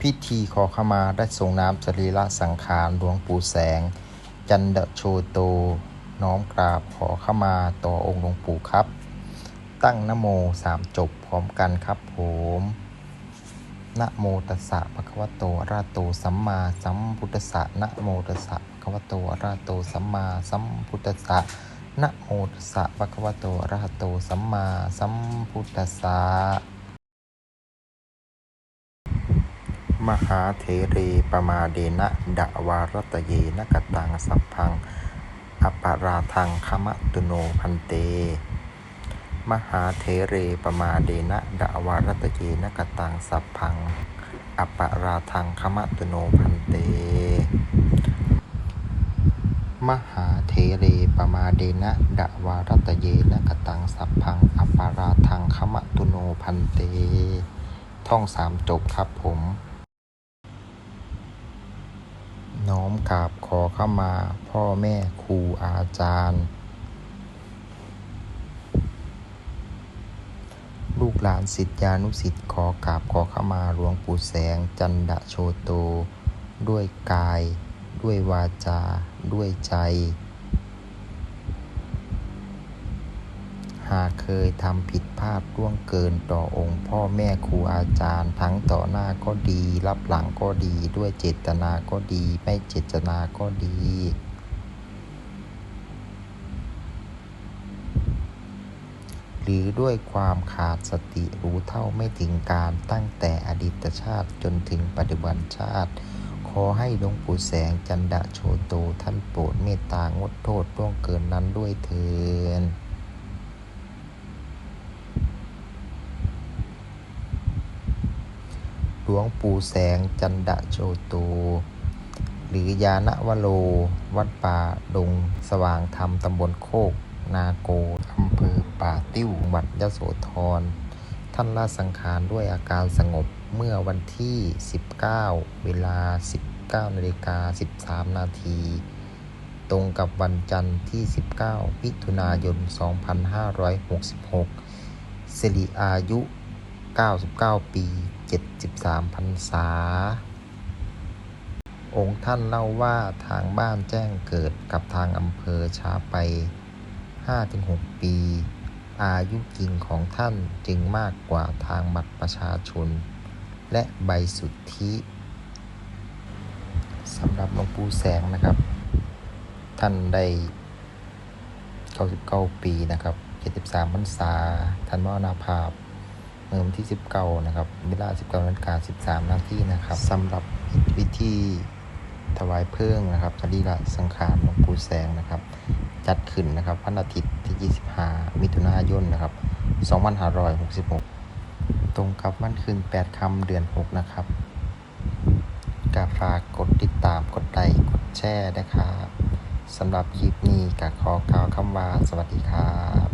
พิธีขอขมาได้ทรงน้ำสรีระสังขารหลวงปู่แสง จันดโชโต น้อมกราบขอขมาต่อองค์หลวงปู่ครับ ตั้งนโมสามจบพร้อมกันครับผมนะโมตัสสะภะคะวะโตอะระหะโตสัมมาสัมพุทธัสสะนะโมตัสสะภะคะวะโตอะระหะโตสัมมาสัมพุทธัสสะนะโมตัสสะภะคะวะโตอะระหะโตสัมมาสัมพุทธัสสะ มหาเถเรปมาเดนะดะวารตเยนะกตังสัพพังอปาราทังคมะตุโนพันเต มหาเถเรปมาเดนะดะวารตเยนะกตังสัพพังอปาราทังคมะตุโนพันเต มหาเถเรปมาเดนะดะวารตเยนะกตังสัพพังอปาราทังคมะตุโนพันเต ท่องสามจบครับผม น้อม กราบขอเข้ามาพ่อแม่ครูอาจารย์ ลูกหลานศิษยานุศิษย์ขอกราบขอเข้ามาหลวงปู่แสงจันดะโชโต ด้วยกาย ด้วยวาจา ด้วยใจ หากเคยทำผิดพลาดล่วงเกินต่อองค์พ่อแม่ครูอาจารย์ ทั้งต่อหน้าก็ดี รับหลังก็ดี ด้วยเจตนาก็ดี ไม่เจตนาก็ดีหรือด้วยความขาดสติรู้เท่าไม่ถึงการตั้งแต่อดีตชาติจนถึงปัจจุบันชาติ ขอให้หลวงปู่แสงจันดะโชโตท่านโปรดเมตตางดโทษล่วงเกินนั้นด้วยเถิน ห ลวงปู่แสงจันดะโชโตหรือยาณวโล วัดป่าดงสว่างธรรมตำบลโคก นาโกอำเภอป่าติ้วจังหวัดยโสธร ท่านละสังขารด้วยอาการสงบเมื่อวันที่ 19 เวลา 19นาฬิกา13 นาที ตรงกับวันจันทร์ที่ 19 มิถุนายน 2566สิริอายุ 99 ปี 73พรรษา องค์ท่านเล่าว่าทางบ้านแจ้งเกิดกับทางอำเภอช้าไป 5-6 ปี อายุจริงของท่านจึงมากกว่าทางบัตรประชาชน และใบสุทธิสำหรับหลวงปู่แสงนะครับ ท่านได้ 99 ปีนะครับ 73พรรษาท่านมรณภาพ เมื่อวันที่ 19 นะครับ เวลา 19นาฬิกา13นาทีนะครับสำหรับวิธีถวายเพลิ่งนะครับสรีระสังขารหลวงปู่แสงนะครับ จัดขึ้นนะครับวันอาทิตย์ที่ 25 มิถุนายนนะครับ 2566 ตรงกับวันคืน 8คำเดือน 6 นะครับกาฝากกดติดตามกดไลค์กดแชร์นะครับสำหรับคลิปนี้ก็ขอกล่าวคำว่าสวัสดีครับ